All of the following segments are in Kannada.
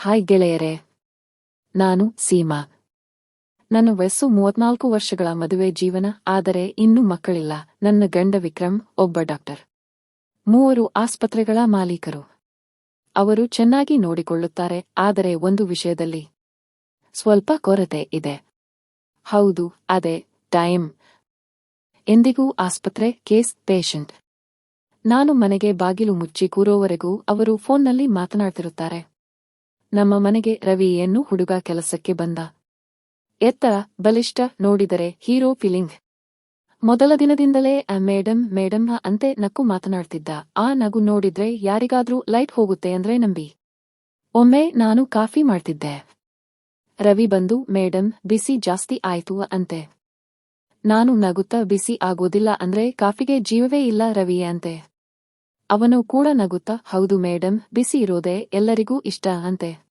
ಹಾಯ್ ಗೆಳೆಯರೆ. ನಾನು ಸೀಮಾ. ನನ್ನ ವಯಸ್ಸು ಮೂವತ್ನಾಲ್ಕು ವರ್ಷಗಳ ಮದುವೆ ಜೀವನ, ಆದರೆ ಇನ್ನೂ ಮಕ್ಕಳಿಲ್ಲ. ನನ್ನ ಗಂಡ ವಿಕ್ರಮ್, ಒಬ್ಬ ಡಾಕ್ಟರ್. ಮೂವರು ಆಸ್ಪತ್ರೆಗಳ ಮಾಲೀಕರು. ಅವರು ಚೆನ್ನಾಗಿ ನೋಡಿಕೊಳ್ಳುತ್ತಾರೆ, ಆದರೆ ಒಂದು ವಿಷಯದಲ್ಲಿ ಸ್ವಲ್ಪ ಕೊರತೆ ಇದೆ. ಹೌದು, ಅದೇ, ಟೈಮ್. ಎಂದಿಗೂ ಆಸ್ಪತ್ರೆ, ಕೇಸ್, ಪೇಷಂಟ್. ನಾನು ಮನೆಗೆ ಬಾಗಿಲು ಮುಚ್ಚಿ ಕೂರೋವರೆಗೂ ಅವರು ಫೋನ್ನಲ್ಲಿ ಮಾತನಾಡ್ತಿರುತ್ತಾರೆ. ನಮ್ಮ ಮನೆಗೆ ರವಿ ಏನು ಹುಡುಗ ಕೆಲಸಕ್ಕೆ ಬಂದ? ಎತ್ತರ ಬಲಿಷ್ಠ ನೋಡಿದರೆ ಹೀರೋ ಫೀಲಿಂಗ್. ಮೊದಲ ದಿನದಿಂದಲೇ ಆ ಮೇಡಮ್ ಮೇಡಮ್ ಅಂತೆ ನಕ್ಕು ಮಾತನಾಡ್ತಿದ್ದ. ಆ ನಗು ನೋಡಿದ್ರೆ ಯಾರಿಗಾದ್ರೂ ಲೈಟ್ ಹೋಗುತ್ತೆ ಅಂದ್ರೆ ನಂಬಿ. ಒಮ್ಮೆ ನಾನು ಕಾಫಿ ಮಾಡ್ತಿದ್ದೆ. ರವಿ ಬಂದು ಮೇಡಮ್ ಬಿಸಿ ಜಾಸ್ತಿ ಆಯ್ತು ಅಂತೆ. ನಾನು ನಗುತ್ತಾ ಬಿಸಿ ಆಗೋದಿಲ್ಲ ಅಂದ್ರೆ ಕಾಫಿಗೆ ಜೀವವೇ ಇಲ್ಲ ರವಿ ಅಂತೆ. ಅವನು ಕೂಡ ನಗುತ್ತಾ, ಹೌದು ಮೇಡಮ್ ಬಿಸಿ ಇರೋದೇ ಎಲ್ಲರಿಗೂ ಇಷ್ಟ ಅಂತೆ.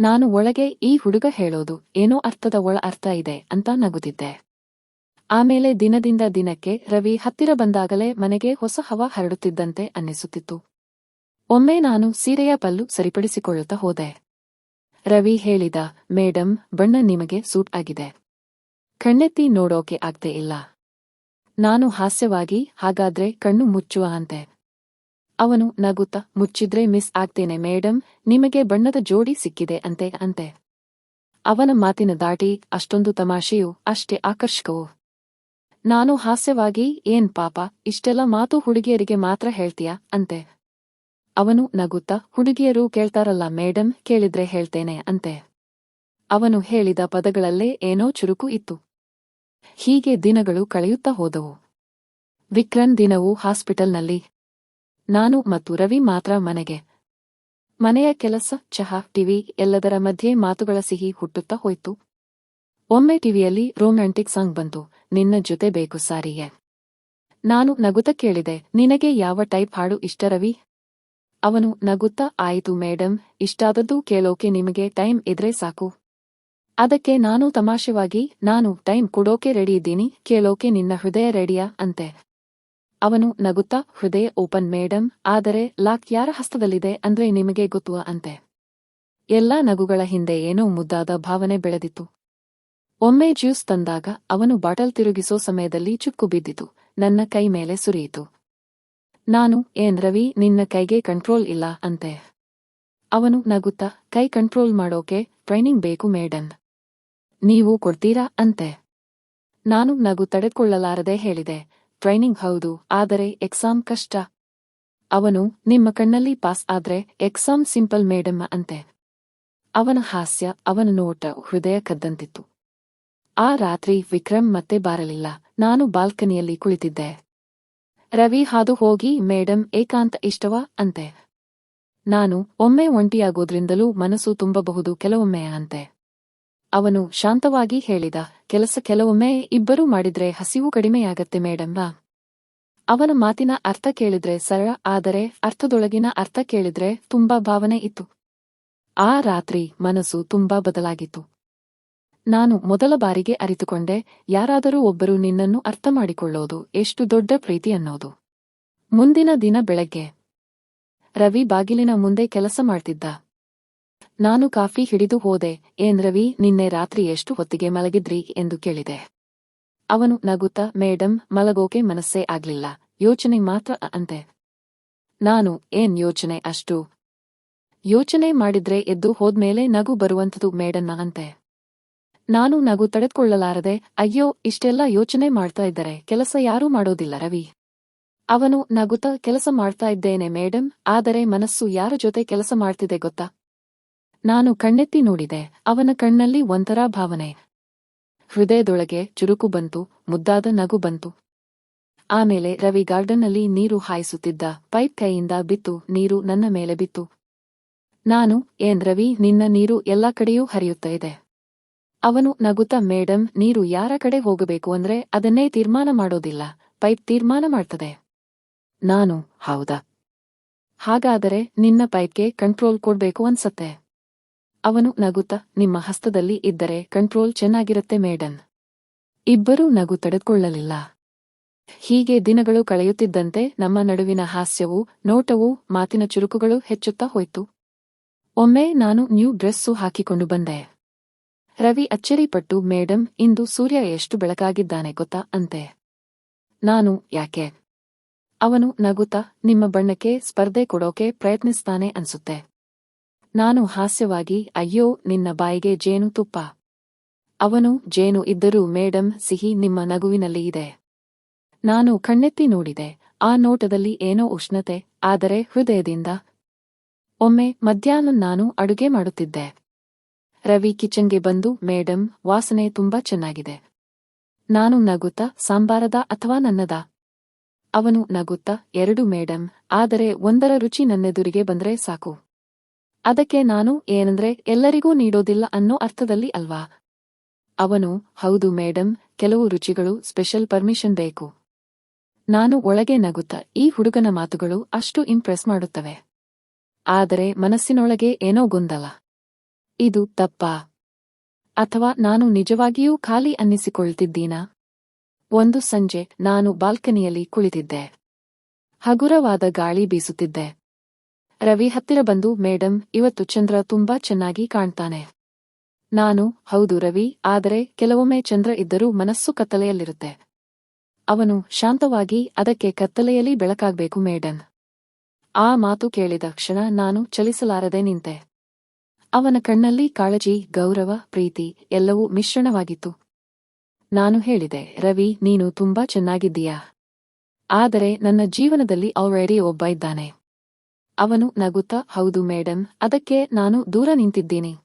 ನಾನು ಒಳಗೆ ಈ ಹುಡುಗ ಹೇಳೋದು, ಏನೋ ಅರ್ಥದ ಒಳ ಅರ್ಥ ಇದೆ ಅಂತ ನಗುತ್ತಿದ್ದೆ. ಆಮೇಲೆ ದಿನದಿಂದ ದಿನಕ್ಕೆ ರವಿ ಹತ್ತಿರ ಬಂದಾಗಲೇ ಮನೆಗೆ ಹೊಸ ಹವ ಹರಡುತ್ತಿದ್ದಂತೆ ಅನ್ನಿಸುತ್ತಿತ್ತು. ಒಮ್ಮೆ ನಾನು ಸೀರೆಯ ಪಲ್ಲು ಸರಿಪಡಿಸಿಕೊಳ್ಳುತ್ತಾ ಹೋದೆ. ರವಿ ಹೇಳಿದ ಮೇಡಮ್ ಬಣ್ಣ ನಿಮಗೆ ಸೂಟ್ ಆಗಿದೆ. ಕಣ್ಣೆತ್ತಿ ನೋಡೋಕೆ ಆಗ್ತೇ ಇಲ್ಲ. ನಾನು ಹಾಸ್ಯವಾಗಿ, ಹಾಗಾದ್ರೆ ಕಣ್ಣು ಮುಚ್ಚುವ ಅಂತೆ. ಅವನು ನಗುತ್ತಾ ಮುಚ್ಚಿದ್ರೆ ಮಿಸ್ ಆಗ್ತೇನೆ ಮೇಡಮ್ ನಿಮಗೆ ಬಣ್ಣದ ಜೋಡಿ ಸಿಕ್ಕಿದೆ ಅಂತೆ ಅಂತೆ. ಅವನ ಮಾತಿನ ದಾಟಿ ಅಷ್ಟೊಂದು ತಮಾಷೆಯು ಅಷ್ಟೇ ಆಕರ್ಷಕವು. ನಾನು ಹಾಸ್ಯವಾಗಿ, ಏನ್ ಪಾಪ, ಇಷ್ಟೆಲ್ಲ ಮಾತು ಹುಡುಗಿಯರಿಗೆ ಮಾತ್ರ ಹೇಳ್ತೀಯಾ, ಅಂತೆ. ಅವನು ನಗುತ್ತಾ ಹುಡುಗಿಯರು ಕೇಳ್ತಾರಲ್ಲ ಮೇಡಮ್ ಕೇಳಿದ್ರೆ ಹೇಳ್ತೇನೆ, ಅಂತೆ. ಅವನು ಹೇಳಿದ ಪದಗಳಲ್ಲೇ ಏನೋ ಚುರುಕು ಇತ್ತು. ಹೀಗೆ ದಿನಗಳು ಕಳೆಯುತ್ತಾ ಹೋದವು. ವಿಕ್ರನ್ ದಿನವೂ ಹಾಸ್ಪಿಟಲ್ನಲ್ಲಿ ನಾನು ಮತ್ತು ರವಿ ಮಾತ್ರ ಮನೆಗೆ. ಮನೆಯ ಕೆಲಸ, ಚಹಾ, ಟಿವಿ ಎಲ್ಲದರ ಮಧ್ಯೆ ಮಾತುಗಳ ಸಿಹಿ ಹುಟ್ಟುತ್ತಾ ಹೋಯ್ತು. ಒಮ್ಮೆ ಟಿವಿಯಲ್ಲಿ ರೊಮ್ಯಾಂಟಿಕ್ ಸಾಂಗ್ ಬಂತು, ನಿನ್ನ ಜೊತೆ ಬೇಕು ಸಾರಿಗೆ ನಾನು ನಗುತ್ತಾ ಕೇಳಿದೆ, ನಿನಗೆ ಯಾವ ಟೈಪ್ ಹಾಡು ಇಷ್ಟ ರವಿ? ಅವನು ನಗುತ್ತಾ, ಆಯಿತು ಮೇಡಮ್ ಇಷ್ಟಾದದ್ದು ಕೇಳೋಕೆ ನಿಮಗೆ ಟೈಮ್ ಇದ್ರೆ ಸಾಕು. ಅದಕ್ಕೆ ನಾನು ತಮಾಷೆವಾಗಿ, ನಾನು ಟೈಮ್ ಕೊಡೋಕೆ ರೆಡಿ ಇದ್ದೀನಿ, ಕೇಳೋಕೆ ನಿನ್ನ ಹೃದಯ ರೆಡಿಯಾ, ಅಂತೆ. ಅವನು ನಗುತ್ತಾ, ಹೃದಯ ಓಪನ್ ಮೇಡಮ್ ಆದರೆ ಲಾಕ್ ಯಾರ ಹಸ್ತದಲ್ಲಿದೆ ಅಂದ್ರೆ ನಿಮಗೆ ಗೊತ್ತುವ ಅಂತೆ. ಎಲ್ಲಾ ನಗುಗಳ ಹಿಂದೆ ಏನೋ ಮುದ್ದಾದ ಭಾವನೆ ಬೆಳೆದಿತ್ತು. ಒಮ್ಮೆ ಜ್ಯೂಸ್ ತಂದಾಗ ಅವನು ಬಾಟಲ್ ತಿರುಗಿಸೋ ಸಮಯದಲ್ಲಿ ಚುಕ್ಕು ಬಿದ್ದಿತು, ನನ್ನ ಕೈ ಮೇಲೆ ಸುರಿಯಿತು. ನಾನು, ಏನ್ ರವಿ, ನಿನ್ನ ಕೈಗೆ ಕಂಟ್ರೋಲ್ ಇಲ್ಲ ಅಂತೆ. ಅವನು ನಗುತ್ತಾ, ಕೈ ಕಂಟ್ರೋಲ್ ಮಾಡೋಕೆ ಟ್ರೈನಿಂಗ್ ಬೇಕು ಮೇಡಮ್ ನೀವು ಕೊಡ್ತೀರಾ ಅಂತೆ. ನಾನು ನಗು ತಡೆದುಕೊಳ್ಳಲಾರದೆ ಹೇಳಿದೆ. ಟ್ರೈನಿಂಗ್ ಹೌದು, ಆದರೆ ಎಕ್ಸಾಮ್ ಕಷ್ಟ. ಅವನು ನಿಮ್ಮ ಕಣ್ಣಲ್ಲಿ ಪಾಸ್ ಆದ್ರೆ ಎಕ್ಸಾಮ್ ಸಿಂಪಲ್ ಮೇಡಮ್ ಅಂತೆ. ಅವನ ಹಾಸ್ಯ ಅವನ ನೋಟ ಹೃದಯ ಕದ್ದಂತಿತ್ತು. ಆ ರಾತ್ರಿ ವಿಕ್ರಮ್ ಮತ್ತೆ ಬಾರಲಿಲ್ಲ. ನಾನು ಬಾಲ್ಕನಿಯಲ್ಲಿ ಕುಳಿತಿದ್ದೆ. ರವಿ ಹಾದು ಹೋಗಿ ಮೇಡಮ್ ಏಕಾಂತ ಇಷ್ಟವಾ? ಅಂತೆ. ನಾನು, ಒಮ್ಮೆ ಒಂಟಿಯಾಗೋದ್ರಿಂದಲೂ ಮನಸ್ಸು ತುಂಬಬಹುದು ಕೆಲವೊಮ್ಮೆ, ಅಂತೆ. ಅವನು ಶಾಂತವಾಗಿ ಹೇಳಿದ, ಕೆಲಸ ಕೆಲವೊಮ್ಮೆ ಇಬ್ಬರೂ ಮಾಡಿದ್ರೆ ಹಸಿವು ಕಡಿಮೆಯಾಗತ್ತೆ ಮೇಡಮ್ ಅವನ ಮಾತಿನ ಅರ್ಥ ಕೇಳಿದ್ರೆ ಸರಳ, ಆದರೆ ಅರ್ಥದೊಳಗಿನ ಅರ್ಥ ಕೇಳಿದ್ರೆ ತುಂಬಾ ಭಾವನೆ ಇತ್ತು. ಆ ರಾತ್ರಿ ಮನಸ್ಸು ತುಂಬಾ ಬದಲಾಗಿತ್ತು. ನಾನು ಮೊದಲ ಬಾರಿಗೆ ಅರಿತುಕೊಂಡೆ, ಯಾರಾದರೂ ಒಬ್ಬರು ನಿನ್ನನ್ನು ಅರ್ಥ ಮಾಡಿಕೊಳ್ಳೋದು ಎಷ್ಟು ದೊಡ್ಡ ಪ್ರೀತಿ ಅನ್ನೋದು. ಮುಂದಿನ ದಿನ ಬೆಳಗ್ಗೆ ರವಿ ಬಾಗಿಲಿನ ಮುಂದೆ ಕೆಲಸ ಮಾಡ್ತಿದ್ದ. ನಾನು ಕಾಫಿ ಹಿಡಿದು ಹೋದೆ. ಏನ್ ರವಿ ನಿನ್ನೆ ರಾತ್ರಿ ಎಷ್ಟು ಹೊತ್ತಿಗೆ ಮಲಗಿದ್ರಿ? ಎಂದು ಕೇಳಿದೆ. ಅವನು ನಗುತ್ತಾ, ಮೇಡಂ, ಮಲಗೋಕೆ ಮನಸ್ಸೇ ಆಗ್ಲಿಲ್ಲ. ಯೋಚನೆ ಮಾತ್ರ ಅಂತೆ. ನಾನು, ಏನ್ ಯೋಚನೆ ಅಷ್ಟು? ಯೋಚನೆ ಮಾಡಿದ್ರೆ ಎದ್ದು ಹೋದ್ಮೇಲೆ ನಗು ಬರುವಂಥದು ಮೇಡನ್ನ ಅಂತೆ. ನಾನು ನಗು ತಡೆದುಕೊಳ್ಳಲಾರದೆ, ಅಯ್ಯೋ, ಇಷ್ಟೆಲ್ಲ ಯೋಚನೆ ಮಾಡ್ತಾ ಇದ್ದರೆ. ಕೆಲಸ ಯಾರೂ ಮಾಡೋದಿಲ್ಲ ರವಿ. ಅವನು ನಗುತ್ತಾ, ಕೆಲಸ ಮಾಡ್ತಾ ಇದ್ದೇನೆ ಮೇಡಂ, ಆದರೆ ಮನಸ್ಸು ಯಾರ ಜೊತೆ ಕೆಲಸ ಮಾಡ್ತಿದೆ ಗೊತ್ತಾ? ನಾನು ಕಣ್ಣೆತ್ತಿ ನೋಡಿದೆ, ಅವನ ಕಣ್ಣಲ್ಲಿ ಒಂಥರ ಭಾವನೆ. ಹೃದಯದೊಳಗೆ ಚುರುಕು ಬಂತು, ಮುದ್ದಾದ ನಗು ಬಂತು. ಆಮೇಲೆ ರವಿ ಗಾರ್ಡನ್ನಲ್ಲಿ ನೀರು ಹಾಯಿಸುತ್ತಿದ್ದ, ಪೈಪ್ ಕೈಯಿಂದ ಬಿತ್ತು, ನೀರು ನನ್ನ ಮೇಲೆ ಬಿತ್ತು. ನಾನು, ಏನ್ ರವಿ, ನಿನ್ನ ನೀರು ಎಲ್ಲ ಕಡೆಯೂ ಹರಿಯುತ್ತಾ ಇದೆ. ಅವನು ನಗುತ್ತ ಮೇಡಮ್ ನೀರು ಯಾರ ಕಡೆ ಹೋಗಬೇಕು ಅಂದ್ರೆ ಅದನ್ನೇ ತೀರ್ಮಾನ ಮಾಡೋದಿಲ್ಲ, ಪೈಪ್ ತೀರ್ಮಾನ ಮಾಡ್ತದೆ. ನಾನು, ಹೌದಾ? ಹಾಗಾದರೆ ನಿನ್ನ ಪೈಪ್ಗೆ ಕಂಟ್ರೋಲ್ ಕೊಡ್ಬೇಕು ಅನ್ಸತ್ತೆ. ಅವನು ನಗುತ್ತ, ನಿಮ್ಮ ಹಸ್ತದಲ್ಲಿ ಇದ್ದರೆ ಕಂಟ್ರೋಲ್ ಚೆನ್ನಾಗಿರುತ್ತೆ ಮೇಡನ್ ಇಬ್ಬರೂ ನಗು ತಡೆದುಕೊಳ್ಳಲಿಲ್ಲ. ಹೀಗೆ ದಿನಗಳು ಕಳೆಯುತ್ತಿದ್ದಂತೆ ನಮ್ಮ ನಡುವಿನ ಹಾಸ್ಯವೂ, ನೋಟವೂ, ಮಾತಿನ ಚುರುಕುಗಳು ಹೆಚ್ಚುತ್ತಾ ಹೋಯ್ತು. ಒಮ್ಮೆ ನಾನು ನ್ಯೂ ಡ್ರೆಸ್ಸು ಹಾಕಿಕೊಂಡು ಬಂದೆ. ರವಿ ಅಚ್ಚರಿಪಟ್ಟು, ಮೇಡಂ, ಇಂದು ಸೂರ್ಯ ಎಷ್ಟು ಬೆಳಕಾಗಿದ್ದಾನೆ ಗೊತ್ತಾ? ಅಂತೆ. ನಾನು, ಯಾಕೆ? ಅವನು ನಗುತ್ತಾ, ನಿಮ್ಮ ಬಣ್ಣಕ್ಕೆ ಸ್ಪರ್ಧೆ ಕೊಡೋಕೆ ಪ್ರಯತ್ನಿಸ್ತಾನೆ ಅನ್ಸುತ್ತೆ. ನಾನು ಹಾಸ್ಯವಾಗಿ, ಅಯ್ಯೋ, ನಿನ್ನ ಬಾಯಿಗೆ ಜೇನು ತುಪ್ಪ. ಅವನು, ಜೇನು ಇದ್ದರೂ ಮೇಡಂ, ಸಿಹಿ ನಿಮ್ಮ ನಗುವಿನಲ್ಲಿ ಇದೆ. ನಾನು ಕಣ್ಣೆತ್ತಿ ನೋಡಿದೆ, ಆ ನೋಟದಲ್ಲಿ ಏನೋ ಉಷ್ಣತೆ, ಆದರೆ ಹೃದಯದಿಂದ. ಒಮ್ಮೆ ಮಧ್ಯಾಹ್ನ ನಾನು ಅಡುಗೆ ಮಾಡುತ್ತಿದ್ದೆ. ರವಿ ಕಿಚನ್ಗೆ ಬಂದು, ಮೇಡಂ, ವಾಸನೆ ತುಂಬಾ ಚೆನ್ನಾಗಿದೆ. ನಾನು ನಗುತ್ತಾ, ಸಾಂಬಾರದ ಅಥವಾ ನನ್ನದ? ಅವನು ನಗುತ್ತಾ, ಎರಡು, ಮೇಡಂ, ಆದರೆ ಒಂದರ ರುಚಿ ನನ್ನೆದುರಿಗೆ ಬಂದ್ರೆ ಸಾಕು. ಅದಕ್ಕೆ ನಾನು ಏನಂದ್ರೆ ಎಲ್ಲರಿಗೂ ನೀಡೋದಿಲ್ಲ ಅನ್ನೋ ಅರ್ಥದಲ್ಲಿ ಅಲ್ವಾ? ಅವನು, ಹೌದು ಮೇಡಮ್ ಕೆಲವು ರುಚಿಗಳು ಸ್ಪೆಷಲ್ ಪರ್ಮಿಷನ್ ಬೇಕು. ನಾನು ಒಳಗೆ ನಗುತ್ತಾ ಈ ಹುಡುಗನ ಮಾತುಗಳು ಅಷ್ಟು ಇಂಪ್ರೆಸ್ ಮಾಡುತ್ತವೆ. ಆದರೆ ಮನಸ್ಸಿನೊಳಗೆ ಏನೋ ಗೊಂದಲ. ಇದು ತಪ್ಪ? ಅಥವಾ ನಾನು ನಿಜವಾಗಿಯೂ ಖಾಲಿ ಅನ್ನಿಸಿಕೊಳ್ತಿದ್ದೀನಾ? ಒಂದು ಸಂಜೆ ನಾನು ಬಾಲ್ಕನಿಯಲ್ಲಿ ಕುಳಿತಿದ್ದೆ. ಹಗುರವಾದ ಗಾಳಿ ಬೀಸುತ್ತಿದ್ದೆ. ರವಿ ಹತ್ತಿರ ಬಂದು, ಮೇಡಂ, ಇವತ್ತು ಚಂದ್ರ ತುಂಬಾ ಚೆನ್ನಾಗಿ ಕಾಣ್ತಾನೆ. ನಾನು, ಹೌದು ರವಿ, ಆದರೆ ಕೆಲವೊಮ್ಮೆ ಚಂದ್ರ ಇದ್ದರೂ ಮನಸ್ಸು ಕತ್ತಲೆಯಲ್ಲಿರುತ್ತೆ. ಅವನು ಶಾಂತವಾಗಿ ಅದಕ್ಕೆ ಕತ್ತಲೆಯಲ್ಲಿ ಬೆಳಕಾಗಬೇಕು ಮೇಡನ್ ಆ ಮಾತು ಕೇಳಿದ ಕ್ಷಣ ನಾನು ಚಲಿಸಲಾರದೆ ನಿಂತೆ. ಅವನ ಕಣ್ಣಲ್ಲಿ ಕಾಳಜಿ, ಗೌರವ, ಪ್ರೀತಿ ಎಲ್ಲವೂ ಮಿಶ್ರಣವಾಗಿತ್ತು. ನಾನು ಹೇಳಿದೆ, ರವಿ, ನೀನು ತುಂಬಾ ಚೆನ್ನಾಗಿದ್ದೀಯಾ. ಆದರೆ ನನ್ನ ಜೀವನದಲ್ಲಿ ಆಲ್ರೆಡಿ ಒಬ್ಬ ಇದ್ದಾನೆ. ಅವನು ನಗುತ್ತಾ, ಹೌದು ಮೇಡಮ್ ಅದಕ್ಕೆ ನಾನು ದೂರ ನಿಂತಿದ್ದೀನಿ.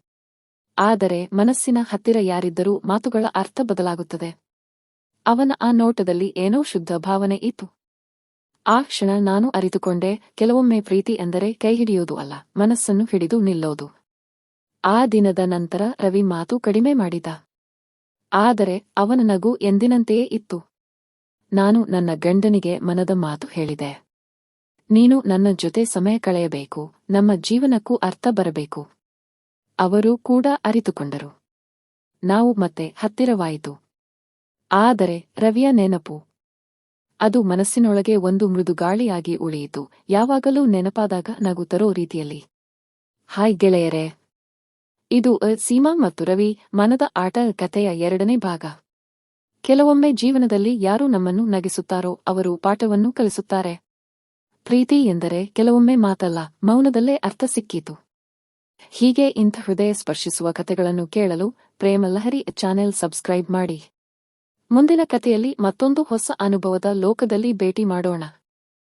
ಆದರೆ ಮನಸ್ಸಿನ ಹತ್ತಿರ ಯಾರಿದ್ದರೂ ಮಾತುಗಳ ಅರ್ಥ ಬದಲಾಗುತ್ತದೆ. ಅವನ ಆ ನೋಟದಲ್ಲಿ ಏನೋ ಶುದ್ಧ ಭಾವನೆ ಇತ್ತು. ಆ ಕ್ಷಣ ನಾನು ಅರಿತುಕೊಂಡೆ, ಕೆಲವೊಮ್ಮೆ ಪ್ರೀತಿ ಎಂದರೆ ಕೈ ಹಿಡಿಯೋದು ಅಲ್ಲ, ಮನಸ್ಸನ್ನು ಹಿಡಿದು ನಿಲ್ಲೋದು. ಆ ದಿನದ ನಂತರ ರವಿ ಮಾತು ಕಡಿಮೆ ಮಾಡಿದ. ಆದರೆ ಅವನ ನಗು ಎಂದಿನಂತೆಯೇ ಇತ್ತು. ನಾನು ನನ್ನ ಗಂಡನಿಗೆ ಮನದ ಮಾತು ಹೇಳಿದೆ. ನೀನು ನನ್ನ ಜೊತೆ ಸಮಯ ಕಳೆಯಬೇಕು, ನಮ್ಮ ಜೀವನಕ್ಕೂ ಅರ್ಥ ಬರಬೇಕು. ಅವರು ಕೂಡ ಅರಿತುಕೊಂಡರು. ನಾವು ಮತ್ತೆ ಹತ್ತಿರವಾಯಿತು. ಆದರೆ ರವಿಯ ನೆನಪು. ಅದು ಮನಸ್ಸಿನೊಳಗೆ ಒಂದು ಮೃದು ಗಾಳಿಯಾಗಿ ಉಳಿಯಿತು, ಯಾವಾಗಲೂ ನೆನಪಾದಾಗ ನಗು ತರೋ ರೀತಿಯಲ್ಲಿ. ಹಾಯ್ ಗೆಳೆಯರೇ. ಇದು ಸೀಮಾ ಮತ್ತು ರವಿ ಮನದ ಆಟ ಕಥೆಯ ಎರಡನೇ ಭಾಗ. ಕೆಲವೊಮ್ಮೆ ಜೀವನದಲ್ಲಿ ಯಾರು ನಮ್ಮನ್ನು ನಗಿಸುತ್ತಾರೋ ಅವರು ಪಾಠವನ್ನು ಕಲಿಸುತ್ತಾರೆ. ಪ್ರೀತಿ ಎಂದರೆ ಕೆಲವೊಮ್ಮೆ ಮಾತಲ್ಲ, ಮೌನದಲ್ಲೇ ಅರ್ಥ ಸಿಕ್ಕಿತು. ಹೀಗೆ ಇಂಥ ಹೃದಯ ಸ್ಪರ್ಶಿಸುವ ಕಥೆಗಳನ್ನು ಕೇಳಲು ಪ್ರೇಮಲಹರಿ ಚಾನೆಲ್ ಸಬ್ಸ್ಕ್ರೈಬ್ ಮಾಡಿ. ಮುಂದಿನ ಕಥೆಯಲ್ಲಿ ಮತ್ತೊಂದು ಹೊಸ ಅನುಭವದ ಲೋಕದಲ್ಲಿ ಭೇಟಿ ಮಾಡೋಣ.